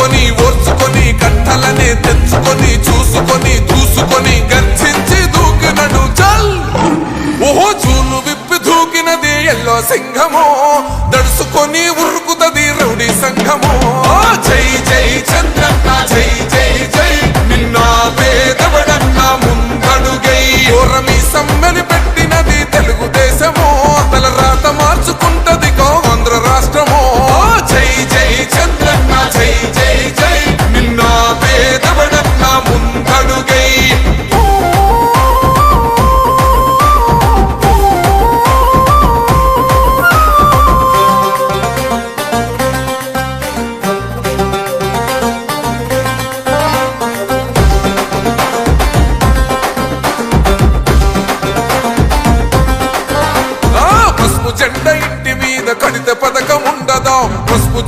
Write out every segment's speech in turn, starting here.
ఓర్చుకొని ఓర్చుకొని కట్టలనే తెచ్చుకొని చూసుకొని చూసుకొని గర్జించి దూకినడు చల్. ఓహో చూలు విప్పి దూకినది ఎల్లో సింహమో. దడుసుకొని ఉరుకుతది రౌడీ సంఘమో. జై జై చంద్రన్న జై జై జై. నిన్న పేదవడన్న ముందడుగై ఓరమి సమ్మెని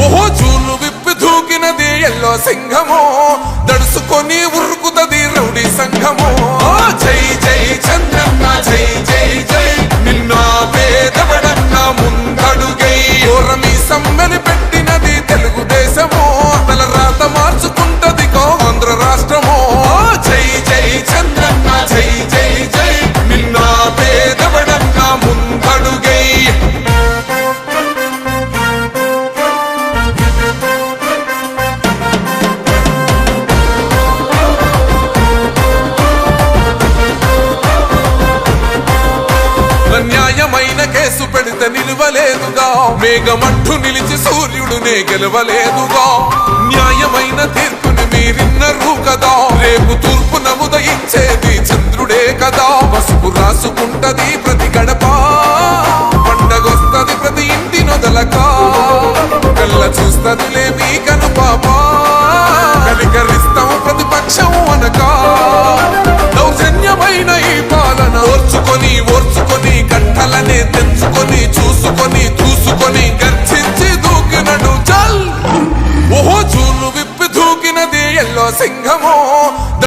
ఓహో చూలు విప్పి దూకినది ఎల్లో సింహము. దడుసుకొని ఉరుకుతది మేఘమట్టు నిలిచి సూర్యుడునే గెలవలేదుగా. న్యాయమైన తీర్పుని మీరిన్నరు కదా. రేపు తూర్పు నముదయించేది చంద్రుడే కదా. పసుపు రాసుకుంటది ప్రతి గడప. పండగొస్తది ప్రతి ఇంటి నొదలక. కళ్ళ చూస్తదిలే మీ కను పాప కలికరిస్తాము అనక దౌర్జన్యమైన ఈ పాలన. ఓర్చుకొని ఓర్చుకొని కట్టలనే తెంచుకొని చూసుకొని Chico